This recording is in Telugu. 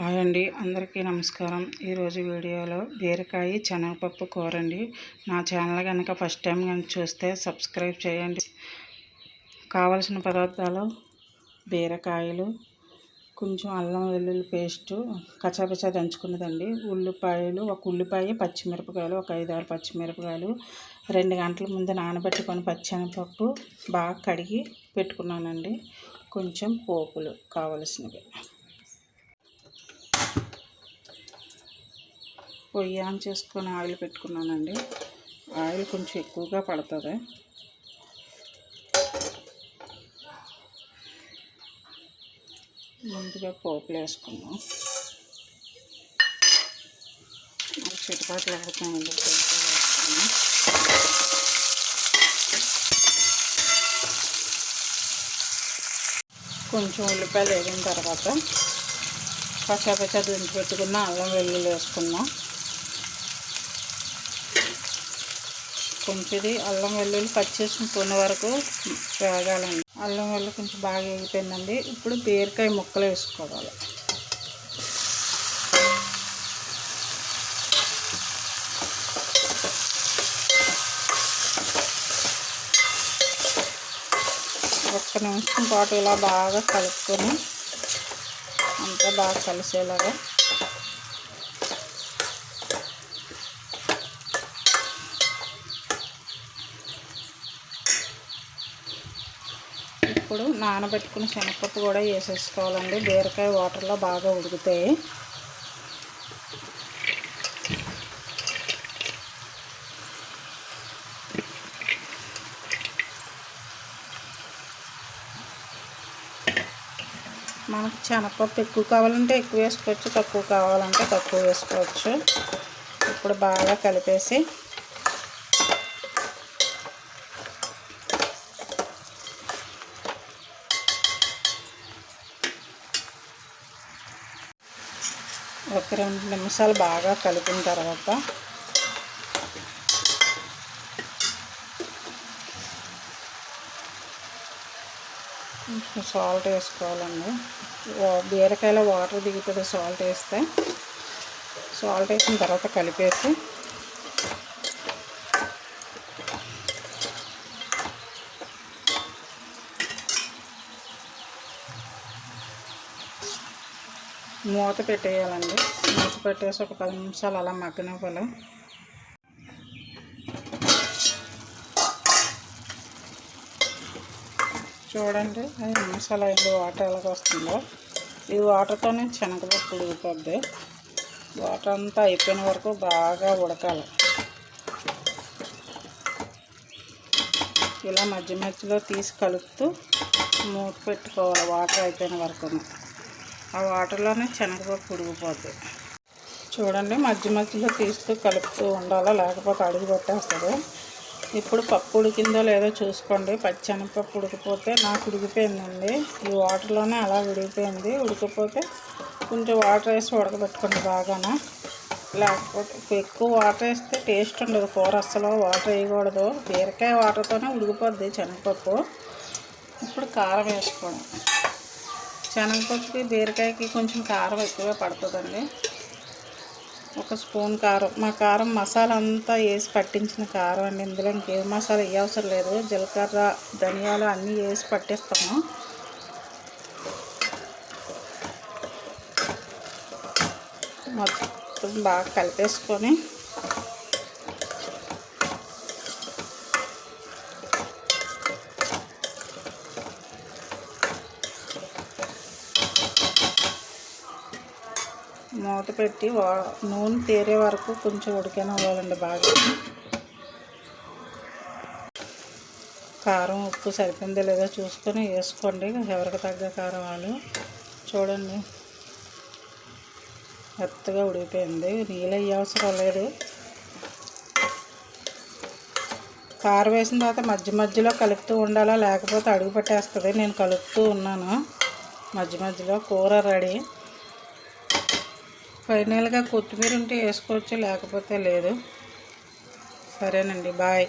హాయ్ అండి అందరికీ నమస్కారం. ఈరోజు వీడియోలో బీరకాయ శనగపప్పు కూర అండి నా ఛానల్ కనుక ఫస్ట్ టైం కనుక చూస్తే సబ్స్క్రైబ్ చేయండి. కావలసిన పదార్థాలు బీరకాయలు కొంచెం అల్లం వెల్లుల్లి పేస్టు కచాపచా దంచుకున్నదండి. ఉల్లిపాయలు ఒక ఉల్లిపాయ పచ్చిమిరపకాయలు ఒక ఐదు ఆరు పచ్చిమిరపకాయలు రెండు గంటల ముందు నానబెట్టుకొని పచ్చనిపప్పు బాగా కడిగి పెట్టుకున్నానండి. కొంచెం పోపులు కావలసినవి. పొయ్యి ఆన్ చేసుకొని ఆయిల్ పెట్టుకున్నానండి. ఆయిల్ కొంచెం ఎక్కువగా పడుతుంది. ముందుగా పోపులు వేసుకున్నాం చిటపాట్లు ఆడుతామండి పోపులు వేసుకున్నాం కొంచెం ఉల్లిపాయలు వేగిన తర్వాత పచ్చా పచ్చా దించి పెట్టుకున్న అల్లం వెల్లుల్లి వేసుకున్నాం కొంచెది. అల్లం వెల్లుల్లి కట్ చేసుకుని వరకు వేగాలండి. అల్లం వెల్లుల్లి కొంచెం బాగా వేగిపోయిందండి. ఇప్పుడు బీరకాయ ముక్కలు వేసుకోవాలి. ఒక్క నిమిషం పాటు ఇలా బాగా కలుపుకొని అంతా బాగా కలిసేలాగా ఇప్పుడు నానబెట్టుకున్న శనగపప్పు కూడా వేసేసుకోవాలండి. బీరకాయ వాటర్లో బాగా ఉడుకుతాయి మనకు శనగపప్పు ఎక్కువ కావాలంటే ఎక్కువ వేసుకోవచ్చు తక్కువ కావాలంటే తక్కువ వేసుకోవచ్చు. ఇప్పుడు బాగా కలిపేసి ఒక రెండు నిమిషాలు బాగా కలిపిన తర్వాత సాల్ట్ వేసుకోవాలండి. బీరకాయలో వాటర్ దిగుతుంది సాల్ట్ వేస్తే. సాల్ట్ వేసిన తర్వాత కలిపేసి మూత పెట్టేయాలండి. మూత పెట్టేసి ఒక పది నిమిషాలు అలా మగ్గనివ్వాలి. చూడండి ఐదు నిమిషాలు ఐదు వాటర్ ఎలాగ వస్తుందో. ఈ వాటర్తోనే శనగపప్పు ఉడికిపోద్ది. వాటర్ అంతా అయిపోయిన వరకు బాగా ఉడకాలి. ఇలా మధ్య మధ్యలో తీసి కలుపుతూ మూత పెట్టుకోవాలి వాటర్ అయిపోయిన వరకు ఆ వాటర్లోనే శనగపప్పు ఉడికిపోద్ది. చూడండి మధ్య మధ్యలో తీస్తూ కలుపుతూ ఉండాలి లేకపోతే అడుగు పెట్టేస్తుంది. ఇప్పుడు పప్పు ఉడికిందో లేదో చూసుకోండి. పచ్చనపప్పు ఉడికిపోతే నాకు ఉడికిపోయిందండి. ఈ వాటర్లోనే అలా ఉడికిపోయింది. ఉడికిపోతే కొంచెం వాటర్ వేసి ఉడకబెట్టుకోండి బాగానే. లేకపోతే ఎక్కువ వాటర్ వేస్తే టేస్ట్ ఉండదు. కూర అస్సలు వాటర్ వేయకూడదు. బీరకాయ వాటర్తోనే ఉడికిపోద్ది శనగపప్పు. ఇప్పుడు కారం వేసుకోండి. శనగపప్పుకి బీరకాయకి కొంచెం కారం ఎక్కువే పడుతుందండి. ఒక స్పూన్ కారం. మా కారం మసాలా అంతా వేసి పట్టించిన కారం అండి. ఇందులో ఇంకే మసాలా ఏ అవసరం లేదు. జీలకర్ర ధనియాలు అన్నీ వేసి పట్టిస్తాము. మొత్తం బాగా కలిపేసుకొని మూత పెట్టి నూనె తేరే వరకు కొంచెం ఉడికనివ్వాలండి బాగా. కారం ఉప్పు సరిపోయిందో లేదో చూసుకొని వేసుకోండి. ఎవరికి తగ్గ కారం వాళ్ళు. చూడండి. మెత్తగా ఉడికిపోయింది. నీళ్ళు అయ్యే అవసరం లేదు. కారం వేసిన తర్వాత మధ్య మధ్యలో కలుపుతూ ఉండాలా? లేకపోతే అడుగు పెట్టేస్తుంది. నేను కలుపుతూ ఉన్నాను. మధ్య మధ్యలో కూర రెడీ. ఫైనల్గా కొత్తిమీర ఉంటే వేసుకోవచ్చు? లేకపోతే లేదు. సరేనండి బాయ్.